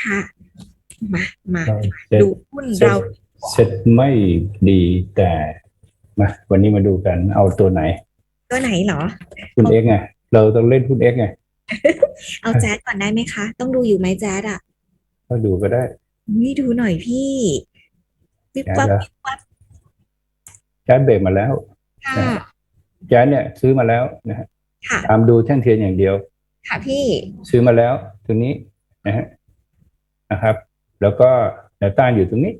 ค่ะมามาเสร็จดูหุ้นเสร็จเราเสร็จไม่ดีแต่มาวันนี้มาดูกันเอาตัวไหน ตัวไหนเหรอหุ้นเอ็กไงเราต้องเล่นหุ้นเอ็กไงเอาแจ๊ดก่อนได้ไหมคะ ต้องดูอยู่ไหมแจ๊ดอะก็ดูก็ได้นี่ดูหน่อยพี่วิบวับแจ๊ดเหรอวิบวับแจ๊ดเบรกมาแล้วค่ะแจ๊ดเนี่ย ซื้อมาแล้วนะฮะค่ะตามดูแท่งเทียนอย่างเดียว ค่ะพี่ซื้อมาแล้วตัวนี้นะฮะ นะครับ แล้วก็แนวต้านอยู่ตรงนี้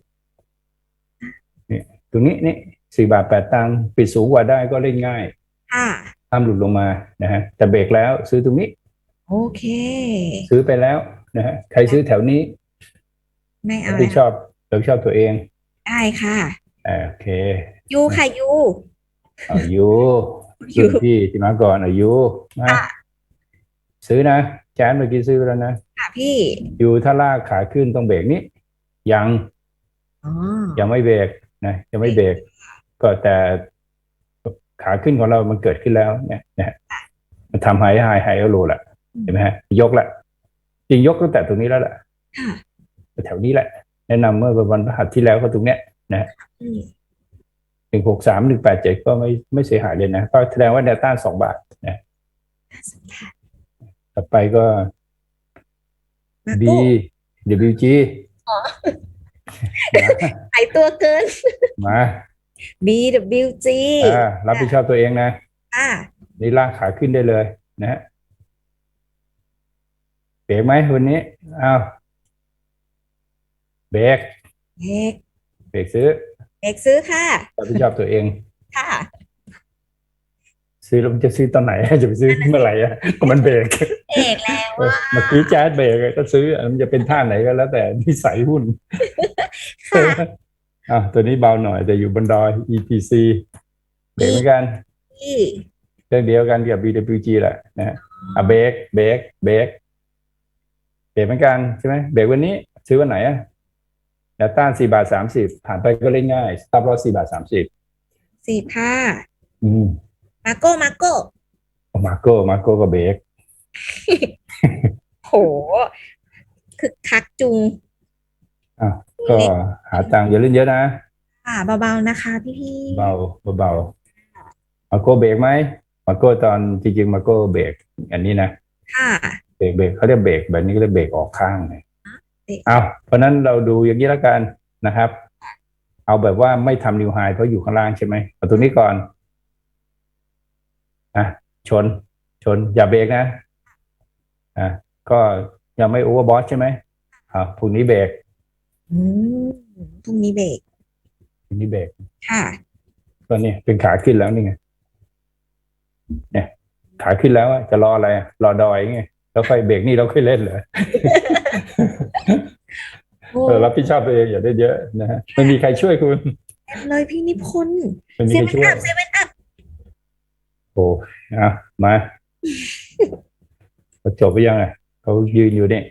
นี่ตรงนี้นี่สี่บาทแปดตังค์ปิดสูงกว่าได้ก็เล่นง่ายค่ะห้ามหลุดลงมานะฮะแต่เบรกแล้วซื้อตรงนี้ โอเค ซื้อไปแล้วนะฮะใครซื้อแถวนี้ ไม่เอาที่แล้วชอบเราชอบตัวเอง ได้ค่ะอ่าโอเค ยูค่ะยูเอาอยุอยู่รุ่นพี่ที่มาก่อนอายุมาค่ะซื้อนะ แจนเมื่อกี้ซื้อไปแล้วนะค่ะพี่ อยู่ถ้าลากขาขึ้นต้องเบรกนี้ยังอ๋อยังไม่เบรกนะยังไม่เบรกก็แต่ขาขึ้นของเรามันเกิดขึ้นแล้ว เนี่ยนะฮะมันทำไฮไฮไฮโลแหละเห็นไหมฮะ ยกละจริงยกตั้งแต่ตรงนี้แล้วแหละค่ะแถวนี้แหละ แนะนำเมื่อวันพฤหัสที่แล้วก็ตรงเนี้ยพี่หนึ่งหกสามหนึ่งแปดเจ็ดก็ไม่ไม่เสียหายเลยนะก็แสดงว่าแนวต้านสองบาทนะค่ะ ต่อไปก็มา B โก้ WG อ๋อหายตัวเกิน มา BWG อ่ารับผิดชอบตัวเองนะ อ่า นี่ลากขาขึ้นได้เลยนะฮะเบรกไหมวันนี้อ้าวเบรกเอกเบรกซื้อเอกซื้อค่ะรับผิดชอบตัวเอง ค่ะ ซื้อแล้วมันจะซื้อตอนไหนจะไปซื้อเมื่อไหร่อะก็มันเบรกเอกแล้วเออเมื่อกี้แจ๊ดเบรกก็ซื้ออะมันจะเป็นท่าไหนก็แล้วแต่นิสัยหุ้นค่ะอะตัวนี้เบาหน่อยแต่อยู่บนดอย EPC เบรกเหมือนกันพี่เรื่องเดียวกันกับ BWG แหละนะฮะอะเบรกเบรกเบรกเบรกเหมือนกันใช่ไหมเบรกวันนี้ซื้อวันไหนอะแนวต้านสี่บาทสามสิบผ่านไปก็เล่นง่ายสต็อปลอสี่บาทสามสิบสี่ค่ะอืม มาโก้มาโก้มาโก้มาโก้ก็เบรกโหคึกคักจุงอะก็หาตังค์อย่าเล่นเยอะนะค่ะเบาๆนะคะพี่พี่เบาเบาๆมาโก้เบรกไหมมาโก้ตอนจริงๆมาโก้เบรกอันนี้นะค่ะเบรกเบรกเขาเรียกเบรกแบบนี้ก็เรียกเบรกออกข้างเลยเบรกเอาเพราะฉะนั้นเราดูอย่างนี้แล้วกันนะครับ เอาแบบว่าไม่ทำนิวไฮเพราะอยู่ข้างล่างใช่ไหมเอาตัวนี้ก่อน อะชน ชน อย่าเบรกนะอะก็ยังไม่โอเวอร์บอสใช่ไหมอ่าพรุ่งนี้เบรกอืมพรุ่งนี้เบรกพรุ่งนี้เบรกค่ะก็เนี่ยเป็นขาขึ้นแล้วนี่ไงเนี่ย ขาขึ้นแล้วอะจะรออะไรอะรอดอยไงแล้วค่อยเบรกนี่เราค่อยเล่นเหรอโอ้เออรับผิดชอบตัวเองอย่าได้เยอะนะฮะไม่มีใครช่วยคุณเลยพี่นิพนธ์ไม่มีเซใครเว่นช่วยอัพเซเว่น อัพโอ้อะมาเขาจบไปยังไงเขายืนอยู่เนี่ย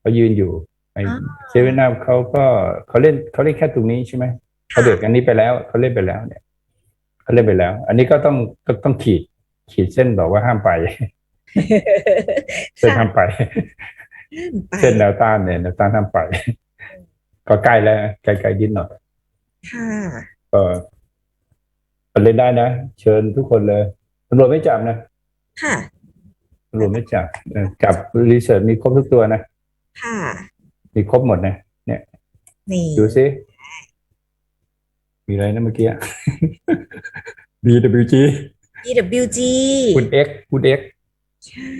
เขายืนอยู่ไอ้เซเว่นอัพเขาก็เขาเล่นเขาเล่นแค่ตรงนี้ใช่ไหมเขาเด็กอันนี้ไปแล้วเขาเล่นไปแล้วเนี่ยเขาเล่นไปแล้ว อันนี้ก็ต้องก็ต้องขีด ขีดเส้นบอกว่าห้ามไปเส้นค่ะห้ามไปไป เส้นแนวต้านเนี่ยแนวต้านห้ามไป ก็ใกล้แล้วใกล้ๆดินหน่อยค่ะก็ก็เล่นได้นะ เชิญทุกคนเลยตำรวจไม่จับนะค่ะตำรวจไม่จับเออจับรีเสิร์ชมีครบทุกตัวนะค่ะ มีครบหมดนะนี่ดูซิมีอะไรนะเมื่อกี้ BWG BWG คุณ X คุณ X ใช่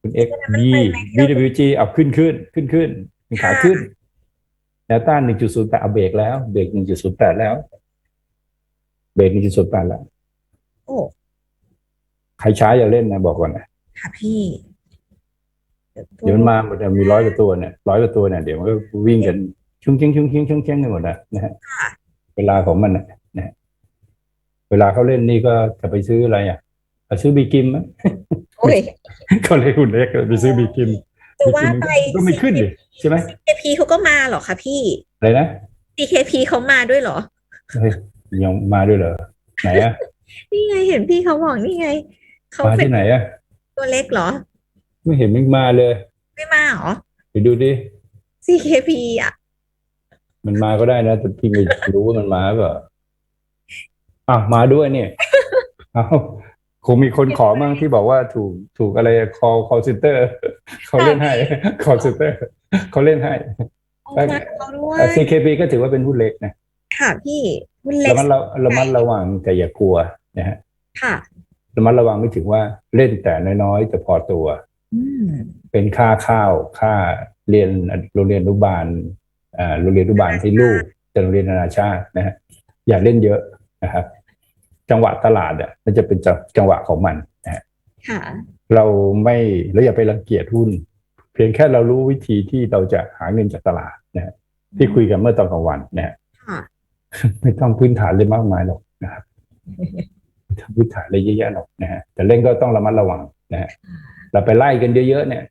คุณ X มัน B ไปไหม BWG เอาขึ้นขึ้นขึ้นขึ้นมีขาขึ้นแนวต้าน 1.08 เอาเบรกแล้ว เบรก 1.08 แล้ว เบรก1.08แล้วโอ้ใครช้าอย่าเล่นนะบอกก่อนนะค่ะพี่ เดี๋ยวมันมาหมดอะมีร้อยกว่าตัวเนี่ยร้อยกว่าตัวเนี่ยเดี๋ยวมันก็วิ่งกันชุ่งเชิงชุ่งเชิงชุ่งเชิงกันหมดนะนะฮะค่ะเวลาของมันนะนะฮะเวลาเขาเล่นนี่ก็จะไปซื้ออะไรอะไปซื้อบีกิมไหมโอ้ยก็เลยหุ่นเล็กไปซื้อบีกิมจะว่าไปก็ไม่ขึ้นดิใช่ไหม CKP เขาก็มาเหรอคะพี่อะไรนะ CKP เขามาด้วยเหรอเฮ้ ยยังมาด้วยเหรอไหนอะนี่ไงเห็นพี่เขาบอกนี่ไงเขามาเป็นที่ไหนอะตัวเล็กเหรอ ไม่เห็นมันมาเลย ไม่มาเหรอไปดูดิ CKP อะ มันมาก็ได้นะแต่พี่ไม่รู้ว่ามันมาก็อะมาด้วยเนี่ยเอาคงมีคนขอมั่งที่บอกว่าถูกถูกอะไร call call center เขาเล่นให้ call center เขาเล่นให้โอ้ได้มาเขาด้วยแต่ CKP ก็ถือว่าเป็นหุ้นเล็กนะ ค่ะพี่หุ้นเล็ ระกมัดระระมัดระวังแต่อย่ากลัวนะฮะค่ะระมัดระวังไม่ถึงว่าเล่นแต่น้อยๆจะพอตัวอืมเป็นค่าข้าวค่าเรียนโรงเรียนอนุบาลอ่าโรงเรียนอนุบาลให้ลูกจะโรงเรียนนานาชาตินะฮะอย่าเล่นเยอะนะครับ จังหวะตลาดอะมันจะเป็นจังจังหวะของมันนะฮะค่ะเราไม่เราอย่าไปรังเกียจหุ้น เพียงแค่เรารู้วิธีที่เราจะหาเงินจากตลาดนะฮะที่คุยกันเมื่อตอนกลางวันนะฮะค่ะ ไม่ต้องพื้นฐานเลยมากมายหรอกนะครับไม่ต้องพื้นฐานเลยเยอะแยะหรอกนะฮะแต่เล่นก็ต้องระมัดระวังนะฮะเราไปไล่กันเยอะๆเนี่ย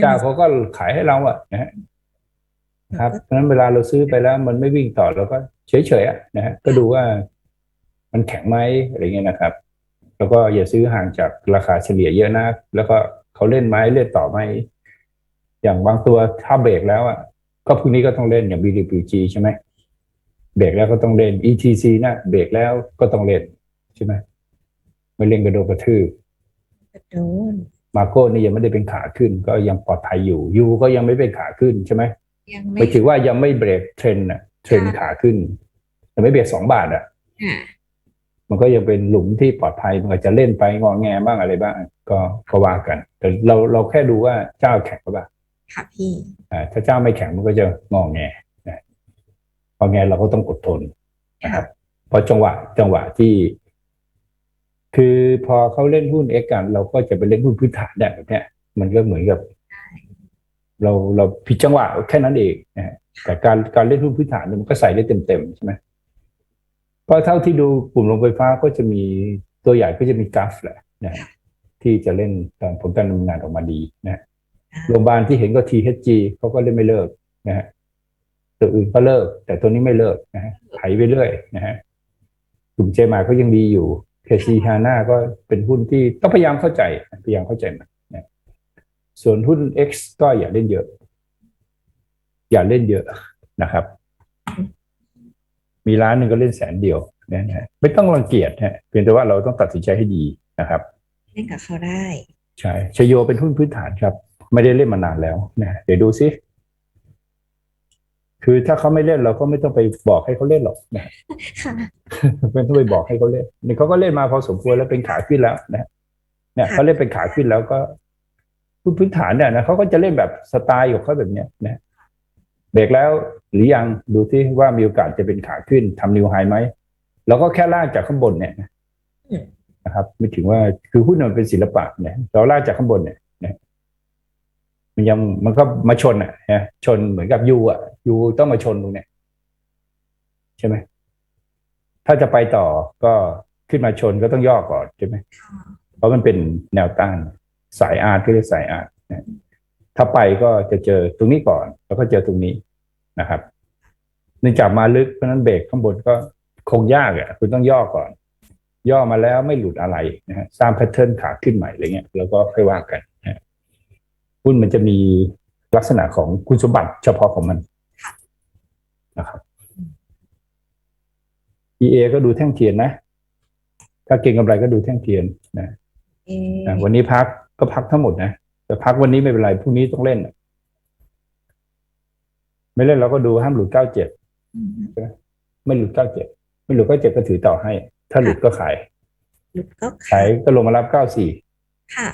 เจ้าเขาก็ขายให้เราอะนะฮะครับเพราะฉะนั้นเวลาเราซื้อไปแล้ว มันไม่วิ่งต่อเราก็เฉยๆอะนะฮะก็ดูว่ามันแข็งไหมอะไรเงี้ยนะครับ แล้วก็อย่าซื้อห่างจากราคาเฉลี่ยเยอะนะแล้วก็เขาเล่นไหมเล่นต่อไหมอย่างบางตัวถ้าเบรกแล้วอะก็พรุ่งนี้ก็ต้องเล่นอย่าง BDPG ใช่ไหม เบรกแล้วก็ต้องเล่น ETC นะเบรกแล้วก็ต้องเล่นใช่ไหมไม่เล่นกระโดดกระทืบโดนมาโก้นี่ยังไม่ได้เป็นขาขึ้น ก็ยังปลอดภัยอยู่ยูก็ยังไม่เป็นขาขึ้นใช่ไหมยังไม่ไม่ถือว่ายังไม่เบรกเทรนด์อะเทรนด์ขาขึ้น แต่ไม่เบรกสองบาทอะค่ะมันก็ยังเป็นหลุมที่ปลอดภัยมันก็จะเล่นไปงอแงบ้างอะไรบ้างก็ก็ว่ากัน แต่เราเราแค่ดูว่าเจ้าแข็งหรือเปล่าค่ะพี่อ่าถ้าเจ้าไม่แข็งมันก็จะงอแง นะงอแงเราก็ต้องอดทนนะครับเพราะจังหวะจังหวะที่ คือพอเขาเล่นหุ้นเอ็กกัน เราก็จะไปเล่นหุ้นพื้นฐานได้แบบเนี้ยมันก็เหมือนกับ เราเราผิดจังหวะแค่นั้นเองนะฮะแต่การการเล่นหุ้นพื้นฐานเนี่ยมันก็ใส่ได้เต็มๆใช่ไหมเพราะเท่าที่ดูกลุ่มโรงไฟฟ้าก็จะมีตัวใหญ่ก็จะมีกราฟแหละนะฮะที่จะเล่นตอนผลการดำเนินงานออกมาดีนะฮะโรงพยาบาลที่เห็นก็ THG เขาก็เล่นไม่เลิกนะฮะ ตัวอื่นก็เลิก แต่ตัวนี้ไม่เลิกนะฮะไถไปเรื่อยนะฮะกลุ่มเจมาก็ยังดีอยู่ KC h a n a ก็เป็นหุ้นที่ต้องพยายามเข้าใจพยายามเข้าใจมันนะส่วนหุ้น X ก็อย่าเล่นเยอะ อย่าเล่นเยอะนะครับ มีร้านหนึ่งก็เล่นแสนเดียวนะฮะไม่ต้องรังเกียจฮะเพียงแต่ว่าเราต้องตัดสินใจให้ดีนะครับเล่นกับเขาได้ ใช่ชโยเป็นหุ้นพื้นฐานครับ ไม่ได้เล่นมานานแล้วนะเดี๋ยวดูซิ คือถ้าเขาไม่เล่นเราก็ไม่ต้องไปบอกให้เขาเล่นหรอกนะค่ะไม่ต้องไปบอกให้เขาเล่นนี่เขาก็เล่นมาพอสมควรแล้วเป็นขาขึ้นแล้วนะเนี่ยค่ะเขาเล่นเป็นขาขึ้นแล้วก็พื้นพื้นฐานเนี่ยนะเขาก็จะเล่นแบบสไตล์ของเขาแบบเนี้ยนะเบรกแล้วหรือยังดูที่ว่ามีโอกาสจะเป็นขาขึ้นทำนิวไฮไหมเราก็แค่ลากจากข้างบนเนี่ยนะอืมนะครับ ไม่ถึงว่าคือหุ้นมันเป็นศิลปะเนี่ยเราลากจากข้างบนเนี่ยนะ มันยังมันก็มาชนอะนะชนเหมือนกับยูอะยูต้องมาชนตรงเนี้ยใช่ไหมถ้าจะไปต่อก็ขึ้นมาชนก็ต้องย่อก่อนใช่ไหมค่ะเพราะมันเป็นแนวต้านสายอาร์ตก็เรียกสายอาร์ตนะถ้าไปก็จะเจอตรงนี้ก่อน แล้วก็เจอตรงนี้นะครับเนื่องจากมาลึกเพราะฉะนั้นเบรกข้างบนก็คงยากอะ คุณต้องย่อก่อน ย่อมาแล้วไม่หลุดอะไรนะฮะสร้างแพทเทิร์นขาขึ้นใหม่อะไรเงี้ยแล้วก็ค่อยว่ากันนะฮะ หุ้นมันจะมีลักษณะของคุณสมบัติเฉพาะของมันนะครับ EA ก็ดูแท่งเทียนนะ ถ้าเก่งกำไรก็ดูแท่งเทียนนะเอ๊ะนะวันนี้พักก็พักทั้งหมดนะแต่พักวันนี้ไม่เป็นไรพรุ่งนี้ต้องเล่น ไม่เล่นเราก็ดูห้ามหลุดเก้าเจ็ดอืมไม่หลุดเก้าเจ็ดไม่หลุดเก้าเจ็ดก็ถือต่อให้ ถ้าหลุดก็ขายหลุดก็ขายก็ลงมารับเก้าสี่ค่ะ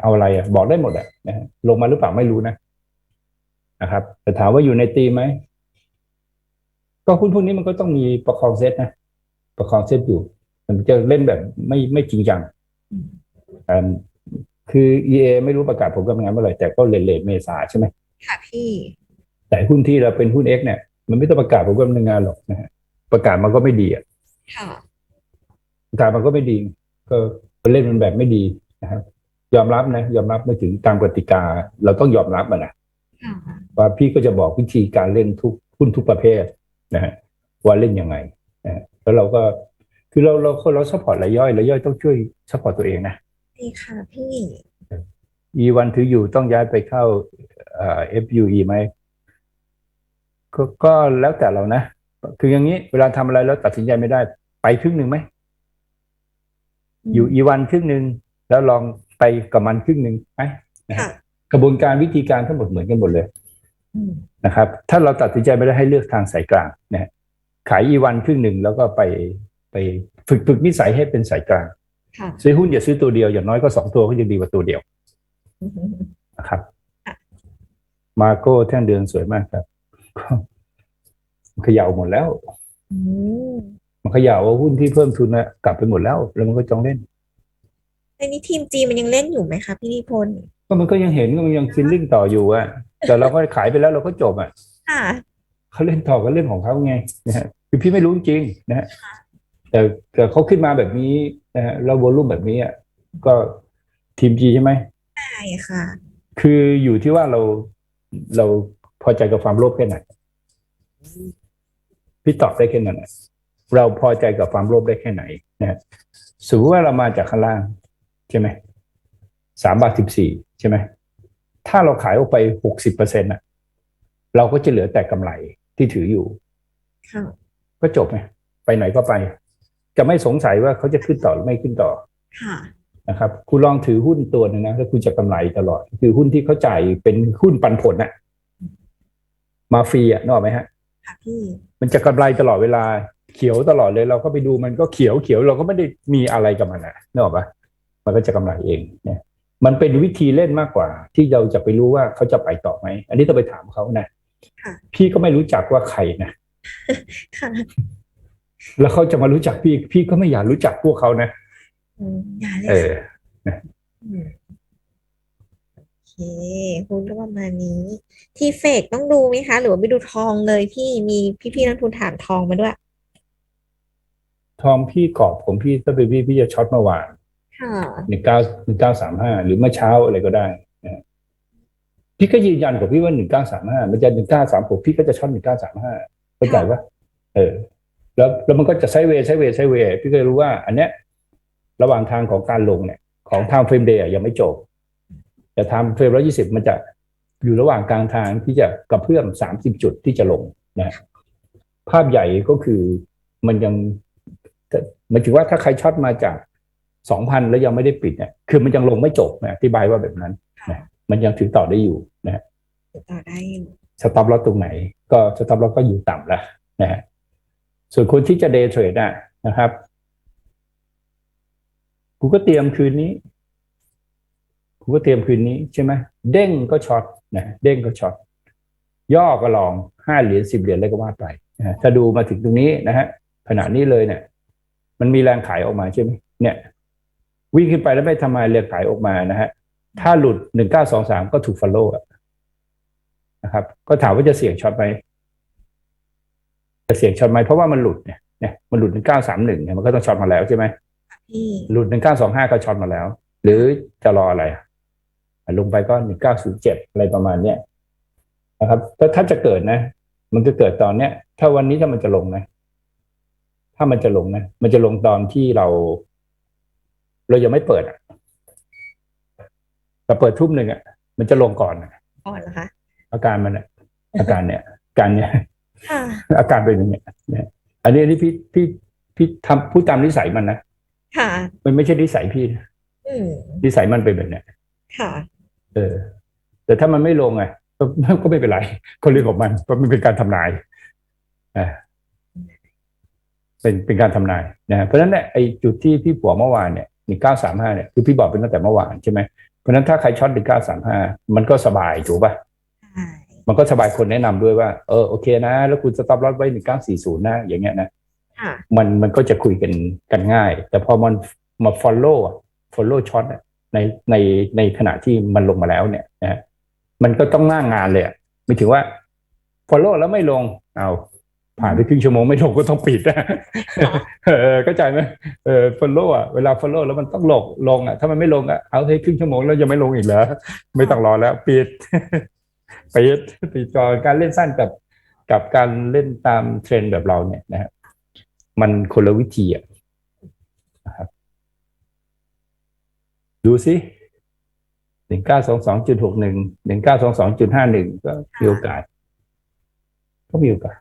เอาอะไรอะบอกได้หมดอะนะฮะลงมาหรือเปล่าไม่รู้นะนะครับ แต่ถามว่าอยู่ในตีมไหมก็หุ้นพวกนี้มันก็ต้องมีประคองเซตนะประคองเซตอยู่ มันจะเล่นแบบไม่ไม่จริงจังอืมอ่าคือ EA ไม่รู้ประกาศผลการดำเนินงานเมื่อไหร่แต่ก็เลทเลทเมษาใช่ไหมค่ะพี่ แต่หุ้นที่เราเป็นหุ้น X เนี่ย มันไม่ต้องประกาศผลการดำเนินงานหรอกนะฮะประกาศมันก็ไม่ดีอะค่ะประกาศมันก็ไม่ดี ก็เล่นมันแบบไม่ดีนะครับ ยอมรับนะยอมรับไม่ถึงตามกติกา เราต้องยอมรับมันนะค่ะว่าพี่ก็จะบอกวิธีการเล่นทุกหุ้นทุกประเภทนะฮะว่าเล่นยังไงนะฮะแล้วเราก็คือเราเราเราซัพพอร์ตรายย่อยรายย่อยต้องช่วยซัพพอร์ตตัวเองนะดีค่ะพี่อีวันถืออยู่ต้องย้ายไปเข้าอ่อ FUE ไหมก็ก็แล้วแต่เรานะ คืออย่างนี้เวลาทำอะไรแล้วตัดสินใจไม่ได้ ไปครึ่งหนึ่งไหม อยู่อีวันครึ่งหนึ่งแล้วลอง ไปกับมันครึ่งหนึ่งไหมนะค่ะฮะกระบวนการวิธีการทั้งหมดเหมือนกันหมดเลยอืมนะครับ ถ้าเราตัดสินใจไม่ได้ให้เลือกทางสายกลางนะฮะขายอีวันครึ่งหนึ่งแล้วก็ไปไปฝึกฝึกนิสัยให้เป็นสายกลางค่ะซื้อหุ้นอย่าซื้อตัวเดียวอย่างน้อยก็สองตัวก็ยังดีกว่าตัวเดียวอืมนะครับค่ะมาโก้แท่งเดือนสวยมากครับก็มันเขย่าหมดแล้วอืมมันเขย่าว่าหุ้นที่เพิ่มทุนนะกลับไปหมดแล้ว แล้วมันก็จองเล่น ในนี้ทีมจีมันยังเล่นอยู่ไหมคะพี่นิพนธ์ก็มันก็ยังเห็นก็มันยังฟิลลิ่งต่ออยู่อะแต่เราก็ขายไปแล้วเราก็จบอะค่ะเขาเล่นต่อก็เรื่องของเขาไงนะฮะคือพี่ไม่รู้จริงนะฮะแต่แต่เขาขึ้นมาแบบนี้นะฮะแล้ววอลุ่มแบบนี้อะก็ทีมจีใช่ไหมใช่ค่ะ คืออยู่ที่ว่าเราเราพอใจกับความโลภแค่ไหนพี่ตอบได้แค่นั้นน่ะเราพอใจกับความโลภได้แค่ไหนนะฮะสมมติว่าเรามาจากข้างล่าง ใช่ไหมสามบาทสิบสี่ใช่ไหมถ้าเราขายออกไปหกสิบเปอร์เซ็นต์่ะ เราก็จะเหลือแต่กำไรที่ถืออยู่ค่ะก็จบไงไปไหนก็ไป จะไม่สงสัยว่าเขาจะขึ้นต่อหรือไม่ขึ้นต่อค่ะนะครับ คุณลองถือหุ้นตัวหนึงนะแล้วคุณจะกำไรตลอด คือหุ้นที่เขาจ่ายเป็นหุ้นปันผลน่ะ มาฟรีอะนึกออกไหมฮะค่ะพี่มันจะกำไรตลอดเวลาเขียวตลอดเลย เราก็ไปดูมันก็เขียวเขียวเราก็ไม่ได้มีอะไรกับมันนะนึกออกปะ มันก็จะกำไรเองเนี่ยมันเป็นวิธีเล่นมากกว่า ที่เราจะไปรู้ว่าเขาจะไปต่อไหม อันนี้ต้องไปถามเขานะค่ะพี่ก็ไม่รู้จักว่าใครนะค่ะแล้วเขาจะมารู้จักพี่ พี่ก็ไม่อยากรู้จักพวกเขานะอืมอย่าเลยเอค่ะอมโอเคหุ้นก็ประมาณนี้ ทีเฟกต้องดูไหมคะ หรือว่าไปดูทองเลยพี่มีพี่ๆนักทุนถามทองมาด้วย ทองพี่กรอบผมพี่ถ้าเป็นพี่พี่จะช็อตเมื่อวานค่ะ หนึ่งเก้าหนึ่งเก้าสามห้าหรือเมื่อเช้าอะไรก็ได้นะพี่ก็ยืนยันกับพี่ว่าหนึ่งเก้าสามห้ามันจะหนึ่งเก้าสามหกพี่ก็จะช็อตหนึ่งเก้าสามห้าเข้าใจปะเออ แล้วแล้วมันก็จะไซเวย์ไซเวย์ไซเวย์พี่ก็รู้ว่า อันเนี้ย ระหว่างทางของการลงเนี่ย ของทางเฟรมเดย์ยังไม่จบ แต่ทำเฟรมร้อยี่สิบมันจะอยู่ระหว่างกลางทางที่จะกระเพื่อมสามสิบจุดที่จะลงนะภาพใหญ่ก็คือมันยังหมายถึงว่าถ้าใครช็อตมาจาก สองพันแล้วยังไม่ได้ปิดเนี่ยคือมันยังลงไม่จบนะอธิบายว่าแบบนั้นนะมันยังถือต่อได้อยู่นะติดต่อได้อยู่สต็อปลอตตรงไหน ก็สต็อปลอตก็อยู่ต่ำแล้วนะฮะส่วนคนที่จะเดย์เทรดอะนะครับกูก็เตรียมคืนนี้กูก็เตรียมคืนนี้ใช่ไหมเด้งก็ช็อตนะเด้งก็ช็อตย่อก็ลองห้าเหรียญสิบเหรียญอะไรก็ว่าไปนะฮะถ้าดูมาถึงตรงนี้นะฮะขณะนี้เลยเนี่ย มันมีแรงขายออกมาใช่ไหมเนี่ย วิ่งขึ้นไปแล้วไม่ทำไมแรงขายออกมานะฮะถ้าหลุดหนึ่งเก้าสองสามก็ถูกฟอลโล่นะครับ ก็ถามว่าจะเสี่ยงช็อตไหมจะเสี่ยงช็อตไหมเพราะว่ามันหลุดเนี่ยเนี่ยมันหลุดหนึ่งเก้าสามหนึ่งเนี่ยมันก็ต้องช็อตมาแล้วใช่ไหมค่ะพี่หลุดหนึ่งเก้าสองห้าก็ช็อตมาแล้ว หรือจะรออะไรอะลงไปก็หนึ่งเก้าศูนย์เจ็ดอะไรประมาณเนี้ยนะครับถ้าถ้าจะเกิดนะ มันจะเกิดตอนเนี้ย ถ้าวันนี้ถ้ามันจะลงนะ ถ้ามันจะลงนะ มันจะลงตอนที่เรา เรายังไม่เปิดอะเราเปิดทุ่มหนึ่งอะมันจะลงก่อนอะอ่อนเหรอคะ อาการมันอะอาการเนี่ยอาการเนี่ยค่ะอาการเป็นอย่างเงี้ยนะอันนี้อันนี้พี่พี่พี่ทำพูดตามนิสัยมันนะค่ะ มันไม่ใช่นิสัยพี่นะอืมนิสัยมันเป็นแบบเนี้ยค่ะ เออ แต่ถ้ามันไม่ลงอะก็ก็ไม่เป็นไรก็เรื่องของมันเพราะมันเป็นการทำนายอ่าเป็นเป็นการทำนายนะเพราะฉะนั้นเนี่ยไอ้จุดที่พี่บอกเมื่อวานเนี่ย หนึ่งเก้าสามห้าเนี่ยคือพี่บอกเป็นตั้งแต่เมื่อวานใช่ไหมเพราะฉะนั้นถ้าใครช็อตหนึ่งเก้าสามห้ามันก็สบายถูกป่ะใช่มันก็สบายคนแนะนำด้วยว่าเออโอเคนะ แล้วคุณสต็อปลอตไว้หนึ่งเก้าสี่ศูนย์นะอย่างเงี้ยนะค่ะมันมันก็จะคุยกันกันง่าย แต่พอมันมา follow อะ follow shot อะในในในขณะที่มันลงมาแล้วเนี่ยนะฮะมันก็ต้องหน้างงานเลยอะไม่ถึงว่า follow แล้วไม่ลงเอา ผ่านไปครึ่งชั่วโมงไม่ลงก็ต้องปิดนะเออเข้าใจไหมเออ follow อะเวลา follow แล้วมันต้องลงลงอะถ้ามันไม่ลงอะเอาให้ครึ่งชั่วโมงแล้วยังไม่ลงอีกเหรอไม่ต้องรอแล้วปิดปิดปิดก่อนการเล่นสั้นกับกับการเล่นตามเทรนด์แบบเราเนี่ยนะฮะมันคนละวิธีอะนะครับดูสิหนึ่งเก้าสองสองจุดหกหนึ่งหนึ่งเก้าสองสองจุดห้าหนึ่งก็มีโอกาส ก็มีโอกาส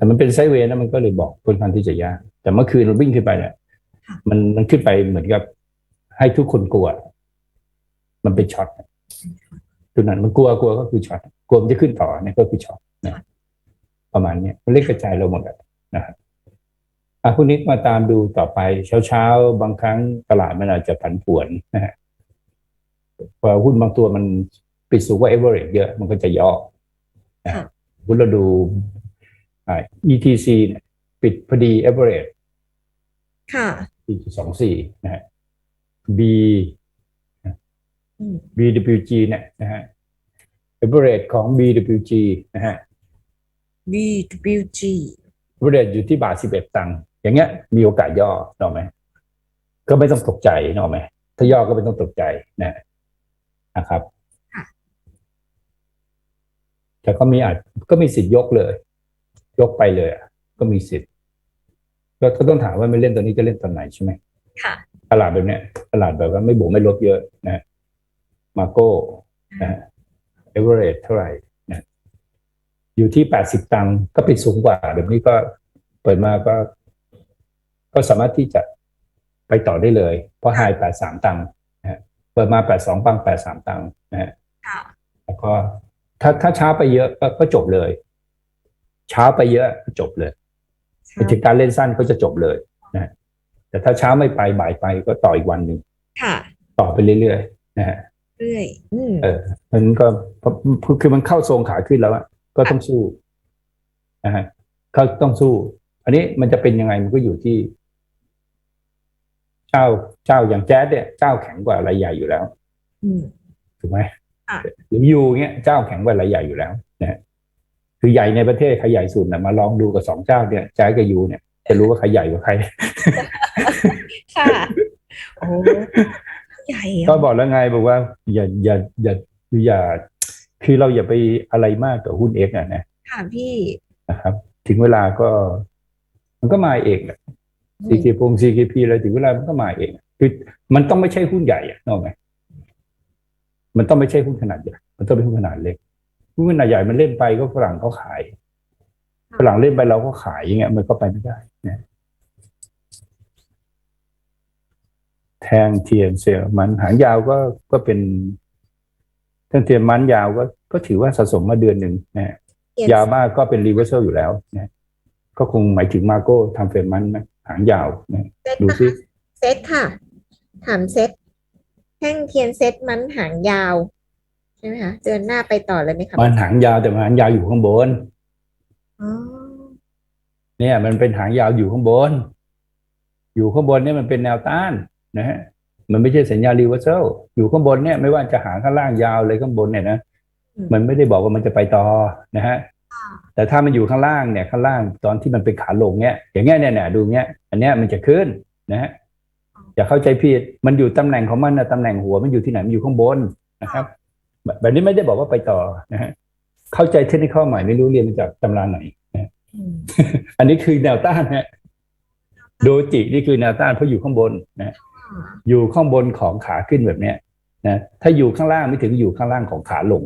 แต่มันเป็นไซด์เวย์นะมันก็เลยบอกค่อนข้างที่จะยาก แต่เมื่อคืนมันวิ่งขึ้นไปเนี่ยค่ะมันมันขึ้นไปเหมือนกับ ให้ทุกคนกลัว มันเป็นช็อตตัวนั้นมันกลัวกลัวก็คือช็อตกลัวมันจะขึ้นต่อเนี่ยก็คือช็อตนะประมาณเนี้ยมันเล่นกระจายลงหมดอะนะครับอะคุณนิดมาตามดูต่อไปเช้าเช้าๆ บางครั้งตลาดมันอาจจะผันผวนนะฮะพอหุ้นบางตัวมันปิดสูงกว่าเอเวอเรสเยอะมันก็จะย่อนะฮะหุ้นเราดูอ่า ETC เนี่ยปิดพอดี average ค่ะ4.24นะฮะ B อืม BWG เนี่ยนะฮะ average ของ BWG นะฮะ BWG average อยู่ที่บาท11ตังค์อย่างเงี้ยมีโอกาสย่อเนกอะไหมก็ไม่ต้องตกใจเนกอะไหมถ้าย่อก็ไม่ต้องตกใจนะนะครับค่ะแต่ก็มีอาจก็มีสิทธิ์ยกเลย ยกไปเลยอะก็มีสิทธิ์ก็ก็ต้องถามว่าไม่เล่นตอนนี้จะเล่นตอนไหนใช่ไหมค่ะตลาดแบบเนี้ยตลาดแบบว่าไม่บวกไม่ลบเยอะนะฮะมาโก้นะฮะเอเวอเรเท่าไหร่นะอยู่ที่แปดสิบตังค์ก็ปิดสูงกว่า แบบนี้ก็เปิดมาก็ ก็สามารถที่จะไปต่อได้เลย เพราะไฮแปดสามตังค์นะฮะเปิดมาแปดสองปังแปดสามตังค์นะฮะค่ะแล้วก็ถ้าถ้าช้าไปเยอะก็ก็จบเลย ช้าไปเยอะก็จบเลยใช่เป็นการเล่นสั้นก็จะจบเลยนะฮะแต่ถ้าเช้าไม่ไปบ่ายไปก็ต่ออีกวันหนึ่งค่ะ ต่อไปเรื่อยๆนะฮะเรื่อยอืมเออมันก็เพราะคือมันเข้าทรงขาขึ้นแล้วอะก็ต้องสู้นะฮะเขาต้องสู้ อันนี้มันจะเป็นยังไงมันก็อยู่ที่ เจ้าเจ้าอย่างแจ๊ดเนี่ยเจ้าแข็งกว่ารายใหญ่อยู่แล้วอืมถูกไหมค่ะหรือยูเงี้ยเจ้าแข็งกว่ารายใหญ่อยู่แล้วนะฮะ คือใหญ่ในประเทศใครใหญ่สุดนะมาลองดูกับสองเจ้าเนี่ยแจ๊ดกับยูเนี่ย จะรู้ว่าใครใหญ่กว่าใคร ค่ะ โอ้ใหญ่อะก็บอกแล้วไงบอกว่า อย่าอย่าอย่าอย่า คือเราอย่าไปอะไรมากกับหุ้นเอ็กอะนะค่ะพี่นะครับ ถึงเวลาก็ มันก็มาเองแหละอืม CK พง CKP อะไรถึงเวลามันก็มาเองคือมันต้องไม่ใช่หุ้นใหญ่อะนึกออกไหมมันต้องไม่ใช่หุ้นขนาดใหญ่มันต้องเป็นหุ้นขนาดเล็ก หุ้นขนาดใหญ่มันเล่นไปก็ฝรั่งเขาขาย ฝรั่งเล่นไปเราก็ขายอย่างเงี้ยมันก็ไปไม่ได้นะแทงเทียนเซลล์มันหางยาวก็ก็เป็นแทงเทียนมันยาวก็ก็ถือว่าสะสมมาเดือนหนึ่งนะฮะเขีนยาวมากก็เป็นรีเวอร์เซลอยู่แล้วนะก็คงหมายถึงมาโก้ทำเฟรมมันนะหางยาวนะเซตดูนะซิคะเซตค่ะ ถามเซตแท่งเทียนเซตมันหางยาว ใช่ไหมคะเดินหน้าไปต่อเลยไหมคะมันหางยาวแต่มันหางยาวอยู่ข้างบนอ๋อเนี่ย มันเป็นหางยาวอยู่ข้างบน อยู่ข้างบนเนี่ยมันเป็นแนวต้านนะฮะมันไม่ใช่สัญญาณรีเวอร์เซลอยู่ข้างบนเนี่ยไม่ว่าจะหางข้างล่างยาวเลยข้างบนเนี่ยนะมันไม่ได้บอกว่ามันจะไปต่อนะฮะแต่ถ้ามันอยู่ข้างล่างเนี่ยข้างล่างตอนที่มันเป็นขาลงเนี่ยอย่างเงี้ยเนี่ยเนี่ยดูเงี้ยอันเนี้ยมันจะขึ้นนะฮะอย่าเข้าใจผิดมันอยู่ตำแหน่งของมันนะตำแหน่งหัวมันอยู่ที่ไหนมันอยู่ข้างบนนะครับ แบบแบบนี้ไม่ได้บอกว่าไปต่อนะฮะเข้าใจเทคนิคใหม่ไม่รู้เรียนมาจากตำราไหนนะอืมอันนี้คือแนวต้านฮะโดจินี่คือแนวต้านเพราะอยู่ข้างบนนะอยู่ข้างบนของขาขึ้นแบบเนี้ยนะถ้าอยู่ข้างล่างไม่ถึงอยู่ข้างล่างของขาลง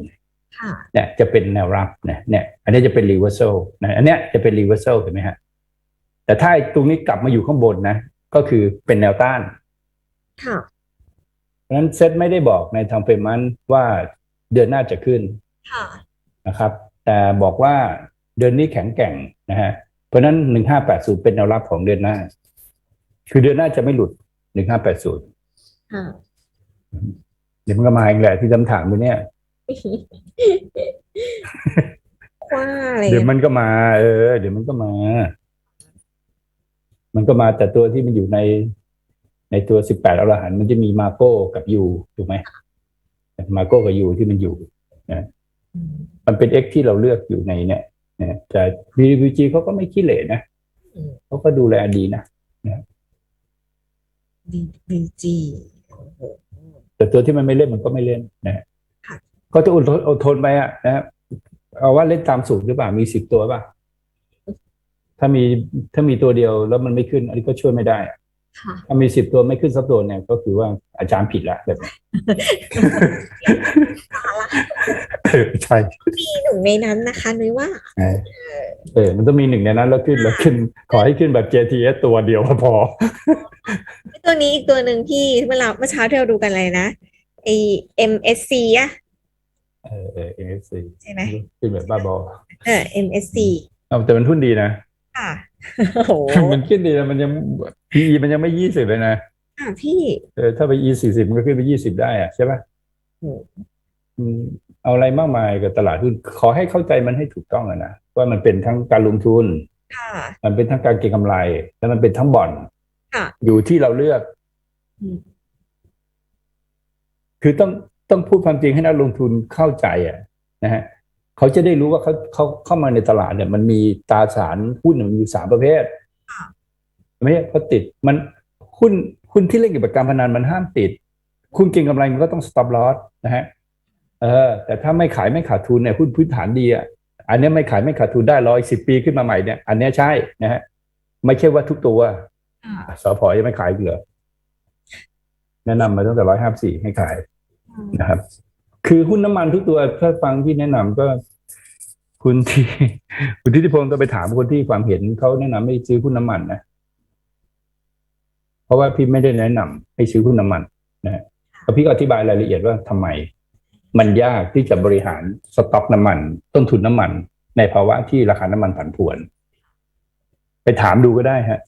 ค่ะเนี่ยจะเป็นแนวรับนะเนี่ยอันนี้จะเป็นรีเวอร์ a l นะอันเนี้ยจะเป็นรีเวอร์ a l เห็นไหมฮะแต่ถ้าไอ้ตรงนี้กลับมาอยู่ข้างบนนะ ก็คือเป็นแนวต้านค่ะเพราะฉะนั้นเซตไม่ได้บอกในทางเฟรมมันว่า เดือนหน้าจะขึ้นค่ะนะครับ แต่บอกว่าเดือนนี้แข็งแกร่งนะฮะเพราะฉะนั้นหนึ่งห้าแปดศูนย์เป็นแนวรับของเดือนหน้า คือเดือนหน้าจะไม่หลุดหนึ่งห้าแปดศูนย์ค่ะเดี๋ยวมันก็มาอีกแหละที่คำถามไปเนี่ยคว้าอะไรเดี๋ยวเงี้ยมันก็มา เออ เดี๋ยวมันก็มา มันก็มาแต่ตัวที่มันอยู่ใน ในตัวสิบแปดอรหันต์มันจะมีมาโก้กับยูถูกไหม มาโก้กับยูที่มันอยู่อืมมันเป็น X ที่เราเลือกอยู่ในเนี่ยนะแต่ BWG เขาก็ไม่ขี้เหร่นะอืมเขาก็ดูแลดีนะ BBG โอ้โหแต่ตัวที่มันไม่เล่นมันก็ไม่เล่นนะค่ะก็จะอดทนอดทนไปอะนะครับเอาว่าเล่นตามสูตรหรือเปล่ามีสิบตัวป่ะถ้ามีถ้ามีตัวเดียวแล้วมันไม่ขึ้น อันนี้ก็ช่วยไม่ได้อะค่ะ ถ้ามีสิบตัวไม่ขึ้นสักตัวเนี่ยก็คือว่าอาจารย์ผิดแล้วแบบนี้เออใช่มีหนึ่งในนั้นนะคะนุ้ยว่าเออเออ มันต้องมีหนึ่งในนั้นแล้วขึ้นแล้วขึ้น ขอให้ขึ้นแบบ JTS ตัวเดียวก็พอ ตัวนี้อีกตัวหนึ่งที่เมื่อเราเมื่อเช้าที่เราดูกันอะไรนะไอ MSC อะเออเออ NFC ใช่ไหมขึ้นแบบบ้าบอเออ MSC เอาแต่มันหุ้นดีนะค่ะโอ้โหมันขึ้นดีนะมันยัง PE มันยังไม่ยี่สิบเลยนะค่ะพี่เออถ้าไป E สี่สิบมันก็ขึ้นไปยี่สิบได้อะใช่ปะอืมอืมเอาอะไรมากมายกับตลาดหุ้นขอให้เข้าใจมันให้ถูกต้องอะนะว่ามันเป็นทั้งการลงทุน ค่ะ มันเป็นทั้งการเก็งกำไร และมันเป็นทั้งบ่อนค่ะ อยู่ที่เราเลือก อืมคือต้องต้องพูดความจริงให้นักลงทุนเข้าใจอะนะฮะเขาจะได้รู้ว่าเขาเขาเข้ามาในตลาดเนี่ย มันมีตราสารหุ้นมันมีสามประเภท ไม่ใช่เขาติดมันหุ้นหุ้นที่เล่นเกี่ยวกับการพนันมันห้ามติด คุณเก็งกำไรมันก็ต้อง stop loss นะฮะเออ แต่ถ้าไม่ขายไม่ขาดทุนเนี่ยหุ้นพื้นฐานดีอะอันเนี้ยไม่ขายไม่ขาดทุนได้ร้อยสิบปีขึ้นมาใหม่เนี่ยอันเนี้ยใช่นะฮะไม่ใช่ว่าทุกตัวค่ะสพยังไม่ขายอีกเหรอแนะนำมาตั้งแต่ร้อยห้าสี่ให้ขายนะครับ คือหุ้นน้ำมันทุกตัวถ้าฟังที่แนะนำก็ คุณที่คุณทิติพงศ์ก็ไปถามคนที่ความเห็นเขาแนะนำให้ซื้อหุ้นน้ำมันนะ เพราะว่าพี่ไม่ได้แนะนำให้ซื้อหุ้นน้ำมันนะฮะแล้วพี่ก็อธิบายรายละเอียดว่าทำไม มันยากที่จะบริหารสต็อกน้ำมัน ต้นทุนน้ำมัน ในภาวะที่ราคาน้ำมันผันผวน ไปถามดูก็ได้ฮะ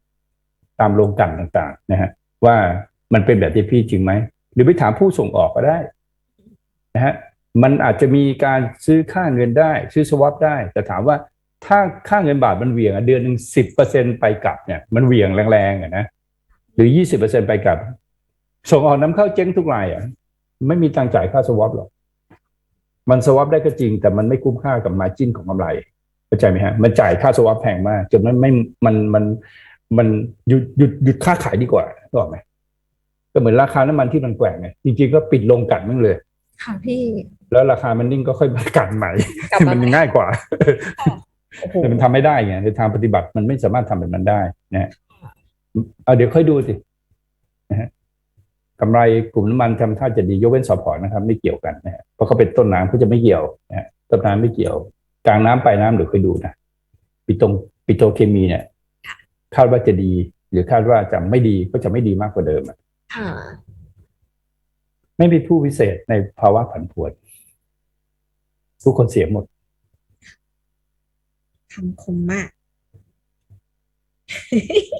ตามโรงกลั่นต่างๆ นะฮะ ว่ามันเป็นแบบที่พี่จริงไหม หรือไปถามผู้ส่งออกก็ได้ นะฮะมันอาจจะมีการซื้อค่าเงินได้ ซื้อสวอปได้ แต่ถามว่าถ้าค่าเงินบาทมันเหวี่ยงอะเดือนหนึ่งสิบเปอร์เซ็นไปกลับเนี่ยมันเหวี่ยงแรงๆอะนะ หรือยี่สิบเปอร์เซ็นไปกลับ ส่งออกน้ำเข้าเจ๊งทุกรายอะ ไม่มีตังค์จ่ายค่าสวอปหรอก มันสวอปได้ก็จริง แต่มันไม่คุ้มค่ากับมาจิ้นของกำไรเข้าใจไหมฮะ มันจ่ายค่าสวอปแพงมากจนมันไม่มันมันมันหยุดหยุดหยุดค่าขายดีกว่าถูกไหมก็เหมือนราคาน้ำมันที่มันแกว่งไงจริงๆก็ปิดลงกันมั่งเลย ค่ะพี่ แล้วราคามันนิ่งก็ค่อยมากันใหม่กลับมามันง่ายกว่าโอ้โหแต่มันทำไม่ได้ไงในทางปฏิบัติมันไม่สามารถทำแบบนั้นได้นะฮะ เอาเดี๋ยวค่อยดูสินะฮะกำไรกลุ่มน้ำมันทำท่าจะดียกเว้นสพอนะครับ ไม่เกี่ยวกันนะฮะเพราะเขาเป็นต้นน้ำเขาจะไม่เกี่ยวนะฮะต้นน้ำไม่เกี่ยว กลางน้ำปลายน้ำเดี๋ยวค่อยดูนะปิโตรปิโตรเคมีเนี่ย คาดว่าจะดี หรือคาดว่าจะไม่ดีก็จะไม่ดีมากกว่าเดิมอะค่ะไม่มีผู้พิเศษในภาวะผันผวนทุกคนเสียหมดคำคมมาก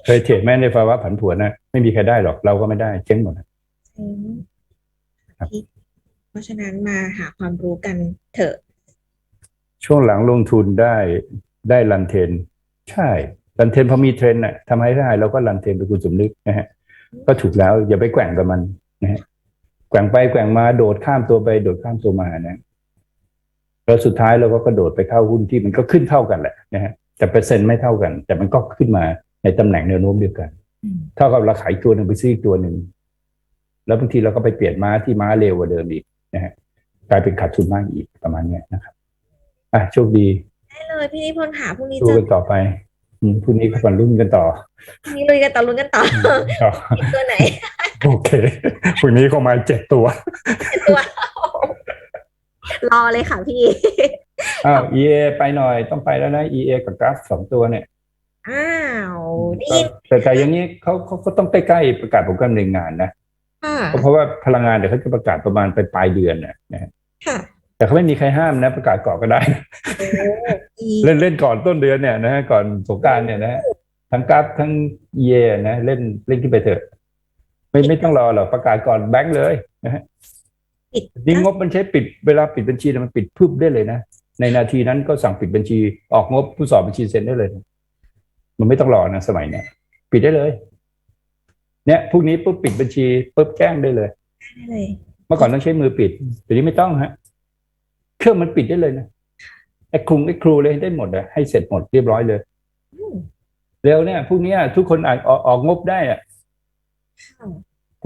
เคยเทรดแม่ในภาวะผันผวนนะไม่มีใครได้หรอกเราก็ไม่ได้เจ๊งหมดนะอืมครับพี่เพราะฉะนั้นมาหาความรู้กันเถอะ ช่วงหลังลงทุนได้ได้รันเทรนใช่รันเทรนพอมีเทรนน่ะทำให้ได้เราก็รันเทรนไปคุณสมนึกนะฮะก็ถูกแล้วอย่าไปแกว่งกับมันนะฮะแกว่งไปแกว่งมาโดดข้ามตัวไปโดดข้ามตัวมานะแล้วสุดท้ายเราก็กระโดดไปเข้าหุ้นที่มันก็ขึ้นเท่ากันแหละนะฮะ แต่เปอร์เซ็นต์ไม่เท่ากัน แต่มันก็ขึ้นมาในตำแหน่งแนวโน้มเดียวกันอืมเท่ากับเราขายตัวหนึ่งไปซื้ออีกตัวหนึ่งแล้วบางทีเราก็ไปเปลี่ยนม้าที่ม้าเร็วกว่าเดิมอีกนะฮะกลายเป็นขาดทุนมากอีกประมาณเนี้ยนะครับอะโชคดีได้เลยพี่นิพนธ์ค่ะพรุ่งนี้ดูเจอกันต่อไปอืมพรุ่งนี้ก็ฝันรุ่นกันต่อพรุ่งนี้ลุยกันต่อลุยกันต่อต่อตัวไหน โอเคพรุ่งนี้เข้ามาเจ็ดตัวตัว รอเลยค่ะพี่ อ้าว EA ไปหน่อยต้องไปแล้วนะ EA กับกราฟสองตัวเนี่ย อ้าวได้ก็ยินแต่แต่อย่างนี้เขาเขาก็ต้องใกล้ๆประกาศผลการดำเนินงานนะค่ะเพราะว่าพลังงานเดี๋ยวเขาจะประกาศประมาณไปปลายเดือนนะนะฮะค่ะแต่เขาไม่มีใครห้ามนะ ประกาศก่อนก็ได้โอ้ดีเล่นเล่นก่อนต้นเดือนเนี่ยนะฮะก่อนสงกรารเนี่ยนะฮะทั้งกราฟทั้งเยนะเล่นเล่นขึ้นไปเถอะ ไม่ไม่ต้องรอหรอกประกาศก่อนแบงค์เลยนะฮะ ปิดนี่งบมันใช้ปิดเวลาปิดบัญชีเนี่ยมันปิดพึบได้เลยนะ ในนาทีนั้นก็สั่งปิดบัญชี ออกงบผู้สอบบัญชีเซ็นได้เลยนะมันไม่ต้องรอนะสมัยเนี้ยปิดได้เลย เนี่ยพรุ่งนี้ปุ๊บปิดบัญชีปุ๊บแจ้งได้เลยได้เลยเมื่อก่อนต้องใช้มือปิดเดี๋ยวนี้ไม่ต้องฮะ เครื่องมันปิดได้เลยนะไอ้ครุงไอ้ครูเลยได้หมดอะให้เสร็จหมดเรียบร้อยเลยอืมเร็วเนี่ยพรุ่งนี้ทุกคนอ่านออกออกงบได้อะค่ะ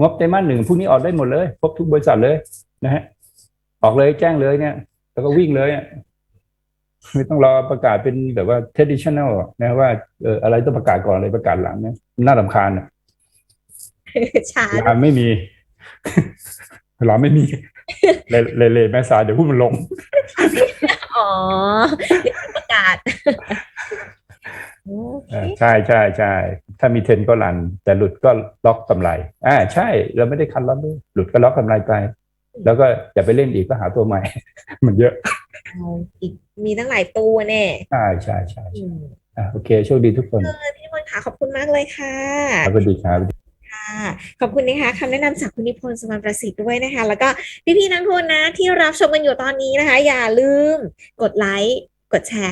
งบไตรมาสหนึ่งพรุ่งนี้ออกได้หมดเลยครบทุกบริษัทเลย นะฮะออกเลยแจ้งเลยเนี่ย แล้วก็วิ่งเลยอะไม่ต้องรอประกาศเป็นแบบว่า traditional นะว่าเอออะไรต้องประกาศก่อนอะไรประกาศหลังเนี่ยน่าลำคาญอะช้าเวลาไม่มีเวลาไม่มีเลยเลยเลยแม่สายเดี๋ยวพูดมันลง อ๋อเดี๋ยวประกาศโอเคเออใช่ใช่ใช่ถ้ามีเทรนก็รัน แต่หลุดก็ล็อกกำไรอ่าใช่ เราไม่ได้คันล็อกด้วยหลุดก็ล็อกกำไรไป แล้วก็อย่าไปเล่นอีกก็หาตัวใหม่ มันเยอะเอาอีกมีตั้งหลายตัวแน่ใช่ใช่ใช่อืมอะโอเคโชคดีทุกคนเออพี่นิพนธ์ค่ะขอบคุณมากเลยค่ะสวัสดีครับค่ะขอบคุณนะคะคำแนะนำจากคุณนิพนธ์สมานประสิทธิ์ด้วยนะคะ แล้วก็พี่ๆนักทุนนะที่รับชมกันอยู่ตอนนี้นะคะ อย่าลืมกดไลค์กดแชร์